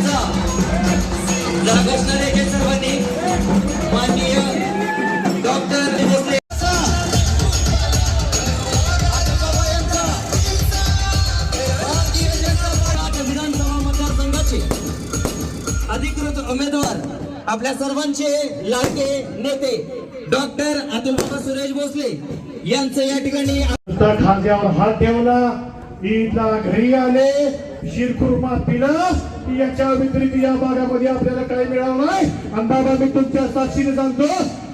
यांचा जागा असणारे हे सर्वांनी. माननीय डॉक्टर भोसले. अधिकृत उमेदवार आपल्या सर्वांचे लाडके नेते डॉक्टर अतुल बाबा सुरेश भोसले यांचं या ठिकाणी खांद्यावर हात ठेवला ईदला घरी आले शिरकुर्मा पिलं. की याच्या व्यतिरिक्त या भागामध्ये आपल्याला काही मिळालं नाही? आणि बाबा मी तुमच्या साक्षीने सांगतो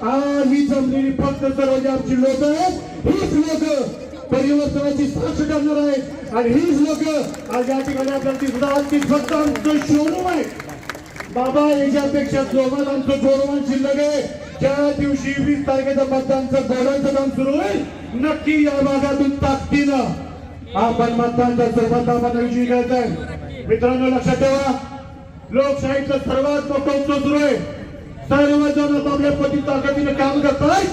आज ही जमलेली फक्त सर्व जे आमची लोक आहेत हीच लोक परिवर्तनाची साक्ष करणार आहेत. आणि हीच लोक आज या ठिकाणी आपल्याला ती सुद्धा आणखी फक्त आमचं शोरूम आहे. बाबा याच्यापेक्षा जोमात आमचं गौरवान शिल्लक आहे. ज्या दिवशी वीस तारखेच्या मतदानचं गौरवांचं काम सुरू होईल नक्की या भागातून ताकदीनं आपण मतदानचा सर्वात आम्हाला विजयी करायचा आहे. मित्रांनो लक्षात ठेवा. लोकशाहीचं सर्वात मोठं उत्सव सुरू आहे. सर्वजण आपल्या पती ताकदीने काम करताय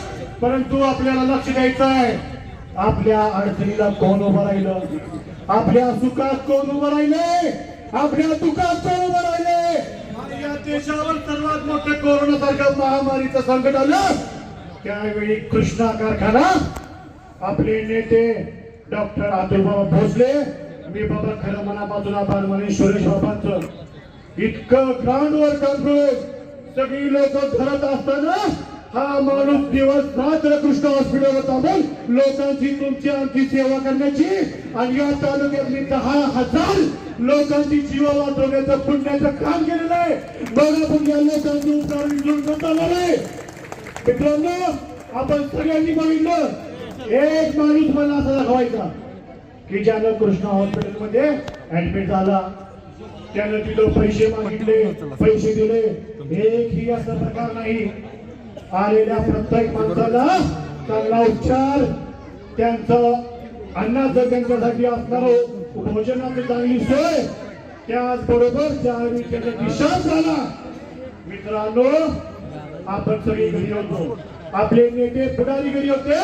परंतु आपल्याला लक्ष द्यायचं आहे. आपल्या अडचणीला कोण उभं राहिलं? आपल्या सुखात कोण उभं राहिले? आपल्या दुःखात कोण उभं राहिले? या देशावर सर्वात मोठं कोरोना सारखं महामारीचं संकट आलं. त्यावेळी कृष्णा कारखाना. आपले नेते डॉक्टर अतुल भोसले मी बाबा खरं मनापासून आभार म्हणे सुरेश बाबांचं. इतकं ग्राउंडवर काम करून सगळी लोक घरात असताना हा माणूस दिवस रात्र कृष्ण हॉस्पिटलवर थांबून लोकांची तुमची आमची सेवा करण्याची आणि या तालुक्यातली दहा हजार लोकांची जीव वाचवण्याचं पुण्याचं काम केलेलं आहे. बघा पण या लोकांची उपकार विसरून करता नाही मित्रांनो आपण सगळ्यांनी बघितलं. एक माणूस मला असा दाखवायचा. की ज्यानं कृष्णा हॉस्पिटलमध्ये ऍडमिट झाला. त्यानं तिथं पैसे मागितले पैसे दिले. एकही असा प्रकार नाही. आलेल्या प्रत्येक माणसाला चांगला उपचार त्यांचं अन्नाचं त्यांच्यासाठी असणार भोजनाची चांगली सोय. त्याचबरोबर ज्यावेळी त्याचा विश्वास झाला. मित्रांनो आपण सगळे घरी होतो. आपले नेते पुढारी घरी होते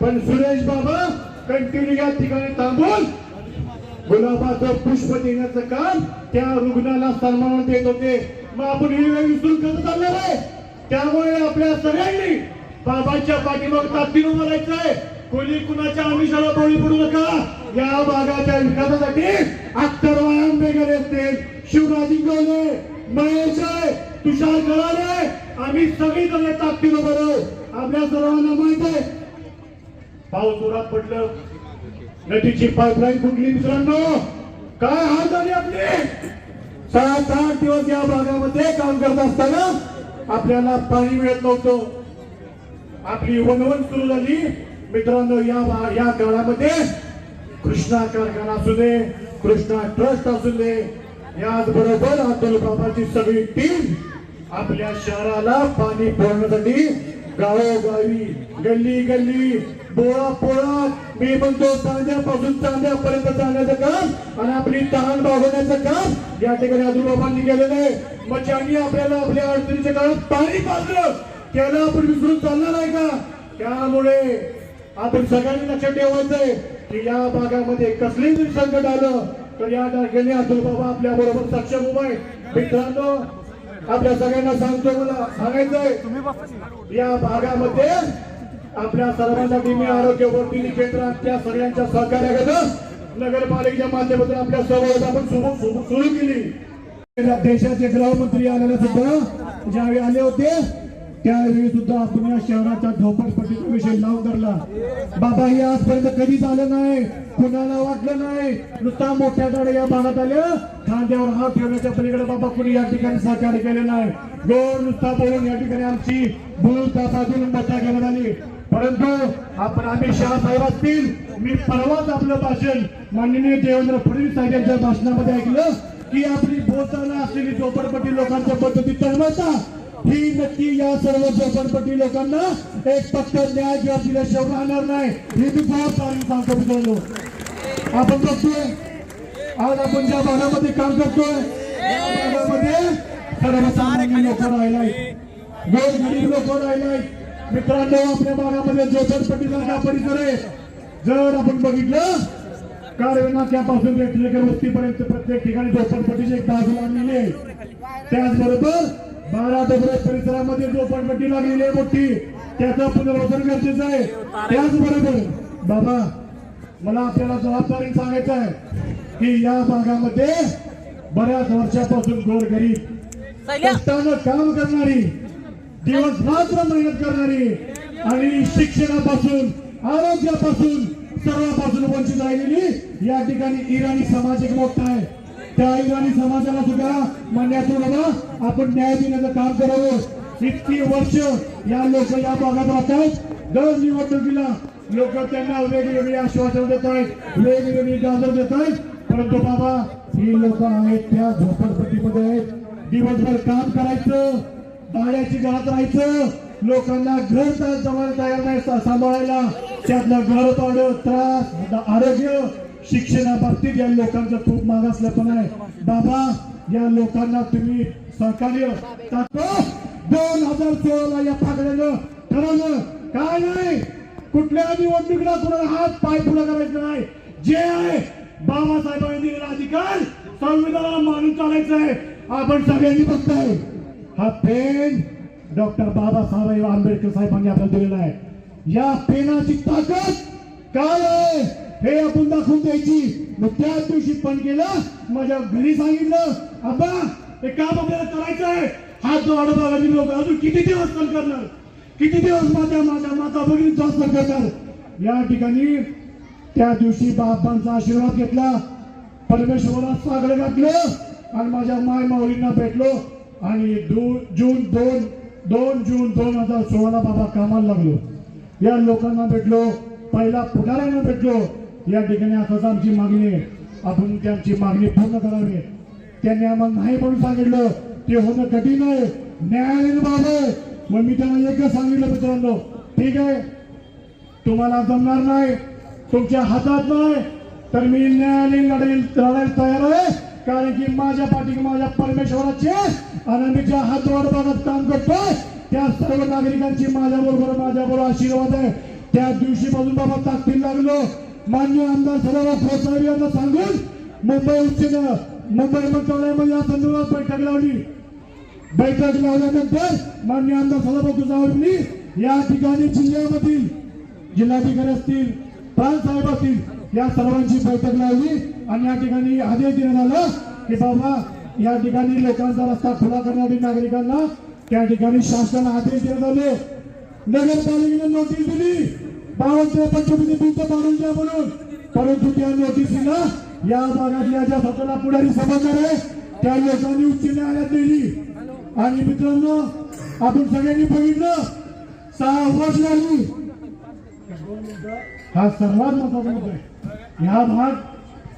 पण सुरेश बाबा कंटिन्यू या ठिकाणी थांबून. गुलाबाचं पुष्प देण्याचं काम त्या रुग्णाला सन्मान देत होते. मग आपण ही वेळ विसरून कसं चालणार आहे? त्यामुळे आपल्या सगळ्यांनी बाबांच्या पाठीमाग ताकदीनं उभं कोणी कुणाच्या आमिषाला बळी पडू नका. या भागाच्या विकासासाठी अख्तर आंबेकर असतील. शिवराजी गवले महेश तुषार गळाले आम्ही सगळी जण ताकदीनं उभं आपल्या सर्वांना माहीत आहे पाऊस जोरात पडलं. नदीची पाईपलाईन फुटली मित्रांनो. काय हाल झाले आपले? सात आठ दिवस या भागामध्ये काम करत असताना आपल्याला पाणी मिळत नव्हतं. आपली वनवन सुरू झाली. मित्रांनो या या काळामध्ये कृष्णा कारखाना असू दे कृष्णा ट्रस्ट असू दे याचबरोबर अतुल बाबाची सगळी टीम आपल्या शहराला पाणी पुरवण्यासाठी गावोगावी गल्ली गल्ली बोळा पोळा. मी म्हणतो चांद्यापासून चांद्यापर्यंत जाण्याचं काम आणि आपली तहान भागवण्याचं काम या ठिकाणी आजूबाबांनी केलेलं आहे. मग ज्यांनी आपल्याला आपल्या अडचणीच्या काळात पाणी पाजलं. त्याला आपण विसरून चालणार आहे का? त्यामुळे आपण सगळ्यांनी लक्षात ठेवायचंय की या भागामध्ये कसली जरी संकट आलं तर या तारखेने अतुल बाबा आपल्या बरोबर सक्षम उभा आहे मित्रांनो आपल्या सगळ्यांना सांगतो मला सांगायचंय या भागामध्ये आपल्या सर्वांसाठी मी आरोग्य वर्धिनी केंद्र त्या सगळ्यांच्या सहकार्याकडं नगरपालिकेच्या माध्यमातून आपल्यासोबत आपण सुरू केली. देशाचे गृहमंत्री आलेले सुद्धा ज्यावेळी आले होते त्यावेळी सुद्धा आपण या शहराच्या झोपडपट्टीचा विषय लावून धरला. बाबा हे आजपर्यंत कधीच आलं नाही? कुणाला वाटलं नाही? नुसता मोठ्या झाड या भागात आल्या. खांद्यावर हात ठेवण्याच्या पलीकडे बाबा कुणी या ठिकाणी सहकार्य केले नाही. गोड नुसता बोलून या ठिकाणी आमची भूल तापातून मथा घेण्यात आली. परंतु आपण आम्ही शहासाहेब असतील मी परवाच आपलं भाषण माननीय देवेंद्र फडणवीस साहेब यांच्या भाषणामध्ये ऐकलं की आपली बोलताना असलेली झोपडपट्टी लोकांच्या पद्धती तळमळता. ही नक्की या सर्व झोपडपट्टी लोकांना एक पक्ष न्याय किंवा दिल्याशिवाय राहणार नाही. हे मी बहुत चांगली सांगतो मित्रांनो. आपण बघतोय आज आपण ज्या भागामध्ये काम करतोय त्या भागामध्ये सर्वसामान्य लोक राहिलाय गोरगरीब लोक राहिलाय मित्रांनो आपल्या भागामध्ये झोपडपट्टी सारखा परिसर आहे. जर आपण बघितलं कारवे नाक्यापासून रेटलेकर वस्तीपर्यंत प्रत्येक ठिकाणी झोपडपट्टीची एक बाजू लागलेली आहे. त्याचबरोबर बारा डोंगरे परिसरामध्ये झोपडपट्टी लागलेली आहे मोठी. त्याचं पुनर्वसन गरजेचं आहे. त्याचबरोबर बाबा मला आपल्याला जबाबदारी सांगायचं आहे की या भागामध्ये बऱ्याच वर्षापासून गोरगरीब कष्टानं काम करणारी दिवस रात्र मेहनत करणारी आणि शिक्षणापासून आरोग्यापासून सर्वापासून वंचित राहिलेली या ठिकाणी इराणी समाज एक मोठा आहे. त्या इराणी समाजाला सुद्धा मान्यातून बाबा आपण न्याय देण्याचं काम करावं. इतकी वर्ष या लोक या भागात राहतात. दर निवडणुकीला लोक त्यांना वेगवेगळी आश्वासन देत आहेत वेगवेगळी गाजर देत आहेत. परंतु बाबा ही लोक आहेत त्या झोपडपट्टीमध्ये. आहेत दिवसभर काम करायचं भाड्याची घरात राहायचं. लोकांना घर ता- जवळ तयार नाही सांभाळायला. त्यातलं घर भाडं त्रास आरोग्य शिक्षणाबाबतीत या लोकांचं खूप मागासलं पण आहे. बाबा या लोकांना तुम्ही सहकार्य दोन हजार सोळाला या पाकड्यानं ठरवलं. काय नाही. कुठल्या निवडणुकीला कोणाला हात पाय पुढे करायचं नाही. जे आहे बाबासाहेबांनी दिलेला अधिकार संविधानाला मानून चालायचं आहे. आपण सगळ्यांनी बघताय. हा पेन डॉक्टर बाबासाहेब आंबेडकर साहेबांनी आपल्याला दिलेला आहे. या पेनाची ताकद काय आहे? हे आपण दाखवून द्यायची. मग त्या दिवशी पण गेलं माझ्या घरी सांगितलं आबा हे काम आपल्याला करायचं आहे. हात जो आडोबा लोक अजून किती दिवस पण करणार? किती दिवस माझ्या माझ्या माता भगिनी जास्त करणार? या ठिकाणी त्या दिवशी बाबांचा आशीर्वाद घेतला. परमेश्वरात सागर घातलं आणि माझ्या माय माऊलींना भेटलो. आणि जून दोन दोन जून दोन हजार सोळाला बाबा कामाला लागलो. या लोकांना भेटलो पहिला पुढाऱ्यांना भेटलो. या ठिकाणी असंच आमची मागणी आहे आपण त्यांची मागणी पूर्ण करावी. त्यांनी आम्हाला नाही म्हणून सांगितलं ते होणं कठीण आहे. न्यायालयीन बाब. आहे मग मी त्यांना एकच सांगितलं मित्रांनो. ठीक आहे? तुम्हाला जमणार नाही. तुमच्या हातात नाही. तर मी न्यायालयीन लढाई लढायला तयार आहे. कारण की माझ्या पाठी माझ्या परमेश्वराचे आणि मी ज्या हातवाड भागात काम करतोय त्या सर्व नागरिकांची माझ्या बरोबर माझ्या बरोबर आशीर्वाद आहे. त्या दिवशी पासून बाबा ताकतील लागलो. मान्य आमदार सदाभाऊ खोसावी यांना सांगून मुंबई उच्च मुंबई मंत्रालयामध्ये या संदर्भात बैठक लावली. बैठक लावल्यानंतर मान्य आमदार सदाभाऊ खोसावींनी या ठिकाणी जिल्ह्यामधील जिल्हाधिकारी असतील प्राण साहेब असतील या सर्वांची बैठक लावली आणि या ठिकाणी आदेश देण्यात आला की बाबा या ठिकाणी लोकांचा रस्ता खुला करणारी नागरिकांना त्या ठिकाणी शासनाने आदेश देण्यात आले. नगरपालिकेने नोटीस दिली. बावन्न त्रेपन्न बिंत पाडून द्या म्हणून. परंतु त्या नोटीसीला या भागातल्या ज्या स्वतःला पुढारी समजणार आहे त्या लोकांनी उच्च न्यायालयात दिली आणि मित्रांनो आपण सगळ्यांनी बघितलं सहा वर्ष झाली. हा सर्वात महत्त्वाचा मुद्दा आहे. या भाग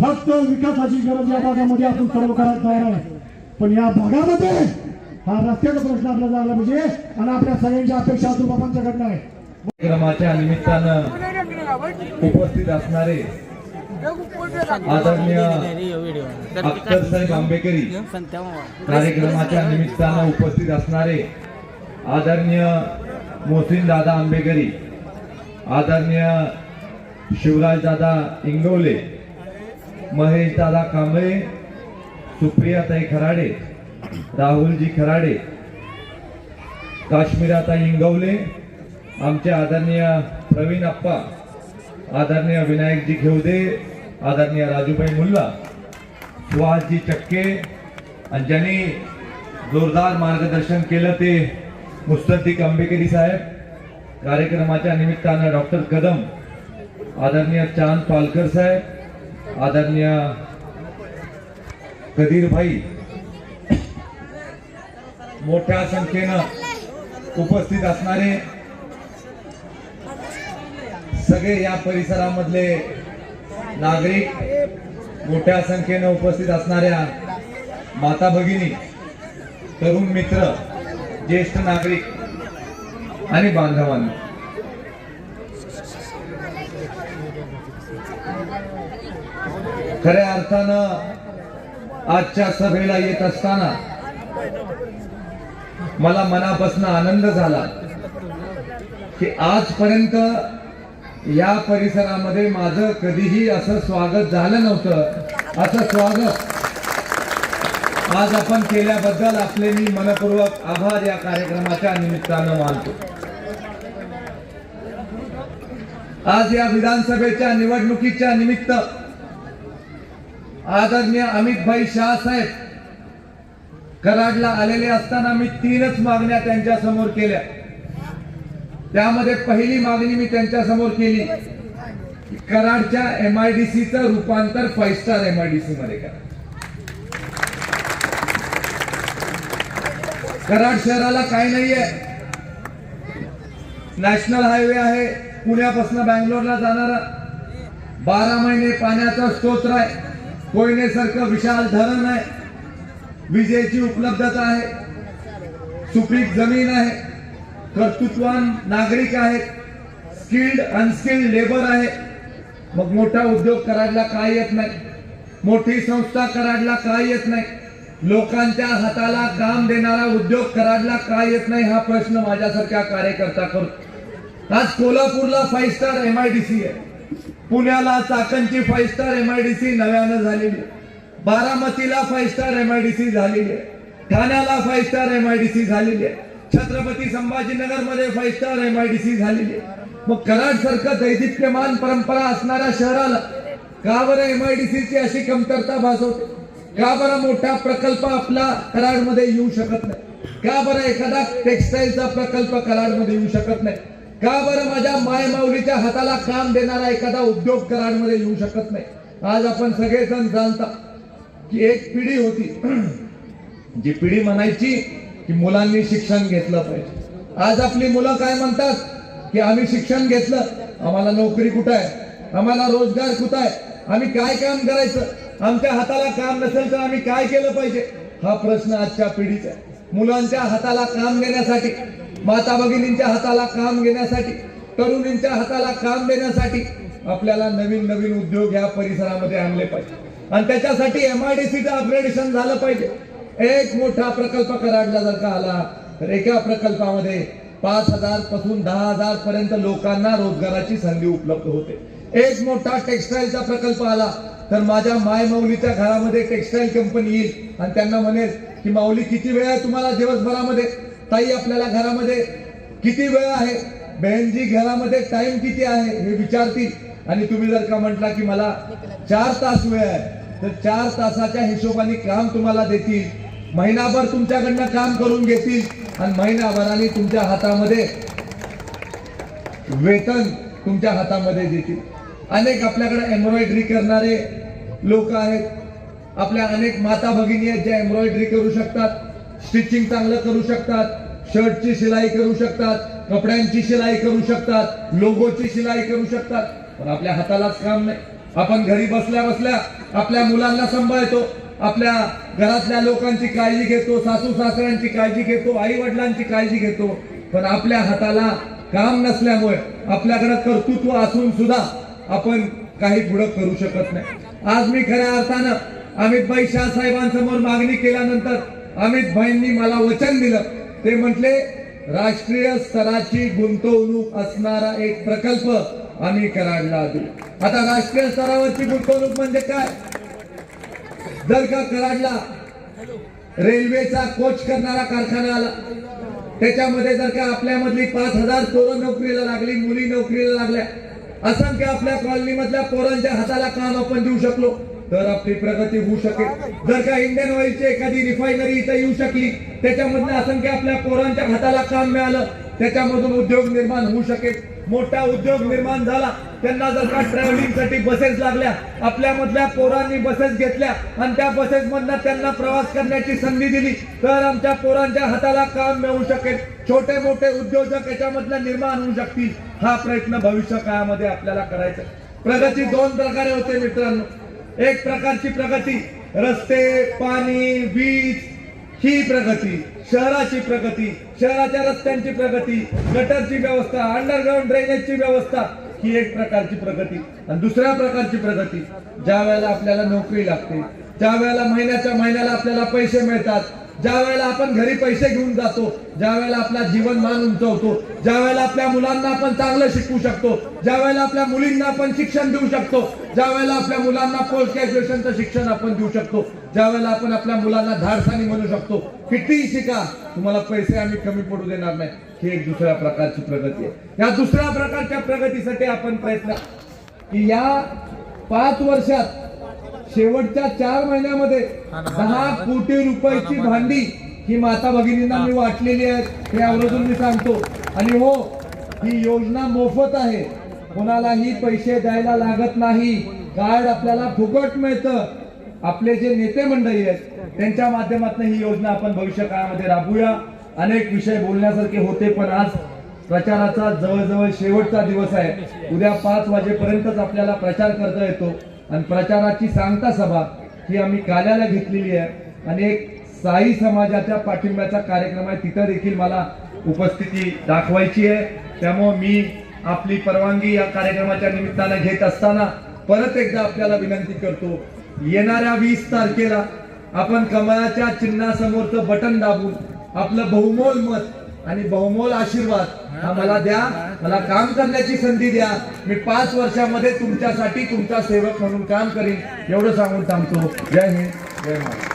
फक्त विकासाची गरज या भागामध्ये आपण सर्व करायला तयार आहे पण या भागामध्ये हा रस्त्याचा प्रश्न आपला झाला पाहिजे आणि आपल्या सगळ्यांच्या अपेक्षा बाबांच्याकडनं आहे. कार्यक्रमाच्या निमित्तानं उपस्थित असणारे आदरणीय अख्तर साहेब आंबेकरी कार्यक्रमाच्या निमित्तानं उपस्थित असणारे आदरणीय मोहसिन दादा आंबेकरी आदरणीय शिवराज दादा इंगवले महेश दादा कांबळे सुप्रियाताई खराडे राहुलजी खराडे काश्मीराताई इंगवले आमचे आदरणीय प्रवीण अप्पा आदरणीय विनायकजी घेवदे आदरणीय राजूभाई मुल्ला सुहासजी चक्के आणि ज्यांनी जोरदार मार्गदर्शन केलं ते मुस्तफिक अंबेकरी साहेब कार्यक्रमाच्या निमित्तानं डॉक्टर कदम आदरणीय चांद पालकर साहेब आदरणीय कदीरभाई मोठ्या संख्येनं उपस्थित असणारे सगळे या परिसरामधले नागरिक मोठ्या संख्येनं उपस्थित असणाऱ्या माता भगिनी तरुण मित्र ज्येष्ठ नागरिक आणि बांधवांनी. खऱ्या अर्थानं आजच्या सभेला येत असताना मला मनापासून आनंद झाला की आजपर्यंत या परिसरामध्ये माझं कधीही असं स्वागत झालं नव्हतं. असं स्वागत आज आपण केल्याबद्दल आपले मी मनपूर्वक आभार या कार्यक्रमाच्या निमित्तानं मानतो. आज या विधानसभेच्या निवडणुकीच्या निमित्त आदरणीय अमितभाई शाह साहेब कराडला आलेले असताना मी तीनच मागण्या त्यांच्यासमोर केल्या. त्यामध्ये पहिली मागणी मी त्यांच्यासमोर केली. कराडच्या एमआयडीसीचं रूपांतर फाईव्ह स्टार एमआयडीसी मध्ये करा. कराड शहराला काही नाहीये. नॅशनल हायवे आहे. पुण्यापासून बँगलोरला जाणारा. बारा महिने पाण्याचा स्तोत्र आहे कोयनेसारखं विशाल धरण आहे. विजेची उपलब्धता आहे. सुपीक जमीन आहे. कर्तृत्वान नागरिक आहेत. स्किल्ड अनस्किल्ड लेबर आहे. मग मोठा उद्योग कराडला काय येत नाही. मोठी संस्था कराडला काय येत नाही. लोकांच्या हाताला काम देणारा उद्योग कराडला काय येत नाही हा प्रश्न माझ्यासारख्या कार्यकर्ता करतो आज कोल्हापूरला फाईव्ह स्टार एम आयडीसी आहे. पुण्याला चाकणची five star M I D C नव्यानं झालेली आहे. बारामतीला फाईव्ह स्टार एम आयडीसी झालेली आहे. ठाण्याला five star M I D C झालेली आहे. छत्रपती संभाजीनगरमध्ये फाईव्ह स्टार एम आयडीसी झालेली आहे. मग कराड सारखं दैदिप्यमान परंपरा असणाऱ्या शहराला का बरं एम आयडीसी ची अशी कमतरता भासवते. का बरं मोठा प्रकल्प आपला कराडमध्ये येऊ शकत नाही? का बरं एखादा टेक्सटाईलचा प्रकल्प कराडमध्ये येऊ शकत नाही? का बरं माझ्या मायमाऊलीच्या हाताला काम देणारा एखादा उद्योग कराडमध्ये येऊ शकत नाही? आज आपण सगळेजण जाणता की एक पिढी होती. जी पिढी म्हणायची की मुलांनी शिक्षण घेतलं पाहिजे. आज आपली मुलं काय म्हणतात की आम्ही शिक्षण घेतलं आम्हाला नोकरी कुठं आहे? आम्हाला रोजगार कुठं आहे? आम्ही काय काम करायचं? आमच्या हाताला काम नसेल तर आम्ही काय केलं पाहिजे? हा प्रश्न आजच्या पिढीचा आहे. मुलांच्या हाताला काम देण्यासाठी माता भगिनींच्या हाताला काम घेण्यासाठी तरुणींच्या हाताला काम देण्यासाठी आपल्याला नवीन नवीन उद्योग या परिसरामध्ये आणले पाहिजे. आणि त्याच्यासाठी एमआयडीसीचं अपग्रेडेशन झालं पाहिजे. एक मोठा प्रकल्प कराडला जर का आला तर एका प्रकल्पामध्ये पाच हजारपासून दहा हजार पर्यंत लोकांना रोजगाराची संधी उपलब्ध होते. एक मोठा टेक्सटाईलचा प्रकल्प आला तर माझ्या माय माऊलीच्या घरामध्ये टेक्सटाईल कंपनी येईल. आणि त्यांना म्हणेल की माऊली किती वेळ आहे तुम्हाला दिवसभरामध्ये? ताई आपल्याला घरामध्ये किती वेळ आहे? बहनजी घरामध्ये टाइम किती आहे? हे विचारतील. आणि तुम्ही जर का म्हटला की मला चार तास वेळ आहे तर चार तासाच्या हिशोबाने काम तुम्हाला देतील. महिनाभर तुमच्याकडनं काम करून घेतील. आणि महिनाभराने तुमच्या हातामध्ये वेतन तुमच्या हातामध्ये देतील. अनेक आपल्याकडे एम्ब्रॉयडरी करणारे लोक आहेत. आपल्या अनेक माता भगिनी आहेत ज्या एम्ब्रॉयडरी करू शकतात स्टिचिंग चांगलं करू शकतात शर्टची शिलाई करू शकतात कपड्यांची शिलाई करू शकतात लोगोची शिलाई करू शकतात. पण आपल्या हातालाच काम नाही. आपण घरी बसल्या बसल्या आपल्या मुलांना सांभाळतो आपल्या घरातल्या लोकांची काळजी घेतो सासू सासऱ्यांची काळजी घेतो आई वडिलांची काळजी घेतो. पण आपल्या हाताला काम नसल्यामुळे आपल्याकडे कर्तृत्व असून सुद्धा आपण काही पुढं करू शकत नाही. आज मी खऱ्या अर्थानं अमितभाई शाह साहेबांसमोर मागणी केल्यानंतर अमितभाईंनी मला वचन दिलं. ते म्हटले राष्ट्रीय स्तराची गुंतवणूक असणारा एक प्रकल्प आम्ही कराडला आता राष्ट्रीय स्तरावरची गुंतवणूक म्हणजे काय? जर का कराडला रेल्वेचा कोच करणारा कारखाना आला त्याच्यामध्ये जर का आपल्यामधली पाच हजार पोरं नोकरीला लागली मुली नोकरीला लागल्या असंख्य आपल्या कॉलनी मधल्या पोरांच्या हाताला काम आपण देऊ शकलो तर आपली प्रगती होऊ शकेल. जर का इंडियन ऑइलची एखादी रिफायनरी इथं येऊ शकली त्याच्यामधनं असंख्य आपल्या पोरांच्या हाताला काम मिळालं त्याच्यामधून उद्योग निर्माण होऊ शकेल. मोठा उद्योग निर्माण झाला त्यांना जर का ट्रॅव्हलिंगसाठी बसेस लागल्या आपल्या मधल्या पोरांनी बसेस घेतल्या आणि त्या बसेस मधनं त्यांना प्रवास करण्याची संधी दिली तर आमच्या पोरांच्या हाताला काम मिळू शकेल. छोटे मोठे उद्योजक याच्यामधनं निर्माण होऊ शकतील. हा प्रयत्न भविष्य काळामध्ये आपल्याला करायचा. प्रगती दोन प्रकारे होते मित्रांनो. एक प्रकारची प्रगती रस्ते पाणी वीज ही प्रगती शहराची प्रगती शहराच्या रस्त्यांची प्रगती गटरची व्यवस्था अंडरग्राऊंड ड्रेनेजची व्यवस्था ही एक प्रकारची प्रगती. आणि दुसऱ्या प्रकारची प्रगती ज्या वेळेला आपल्याला नोकरी लागते ज्या वेळेला महिन्याच्या महिन्याला आपल्याला पैसे मिळतात ज्या वेळेला आपण घरी पैसे घेऊन जातो ज्या वेळेला आपला जीवन मान उंचवतो ज्या वेळेला आपल्या मुलांना आपण चांगलं शिकवू शकतो ज्या वेळेला आपल्या मुलींना आपण शिक्षण देऊ शकतो ज्या वेळेला आपल्या मुलांना पोस्ट ग्रॅज्युएशनचं शिक्षण आपण देऊ शकतो ज्या वेळेला आपण आपल्या मुलांना धाडसानी म्हणू शकतो कितीही शिका तुम्हाला पैसे आम्ही कमी पडू देणार नाही. ही एक दुसऱ्या प्रकारची प्रगती आहे. या दुसऱ्या प्रकारच्या प्रगतीसाठी आपण प्रयत्न की या पाच वर्षात शेवटच्या चार महिन्यामध्ये दहा कोटी रुपयाची भांडी ही माता भगिनींना मी वाटलेली आहेत हे आवर्जून मी सांगतो. आणि हो ही योजना मोफत आहे. कोणालाही पैसे द्यायला लागत नाही. कार्ड आपल्याला फुकट मिळतं. आपले जे नेते मंडळी आहेत त्यांच्या माध्यमातून ही योजना आपण भविष्य काळामध्ये राबवूया. अनेक विषय बोलण्यासारखे होते पण आज प्रचाराचा जवळजवळ शेवटचा दिवस आहे. उद्या पाच वाजेपर्यंतच आपल्याला प्रचार करता येतो. आणि प्रचाराची सांगता सभा ही आम्ही काल्याला घेतलेली आहे. आणि एक साई समाजाच्या पाठिंब्याचा कार्यक्रम आहे. तिथं देखील मला उपस्थिती दाखवायची आहे. त्यामुळे मी आपली परवानगी या कार्यक्रमाच्या निमित्तानं घेत असताना परत एकदा आपल्याला विनंती करतो येणाऱ्या वीस तारखेला आपण कमळाच्या चिन्हासमोरचं बटन दाबून आपलं बहुमोल मत आणि बहुमोल आशीर्वाद. हा मला द्या मला काम करण्याची संधी द्या. मी पाच वर्षामध्ये तुमच्यासाठी तुमचा सेवक म्हणून काम करीन. एवढं सांगून थांबतो. जय हिंद जय महाराज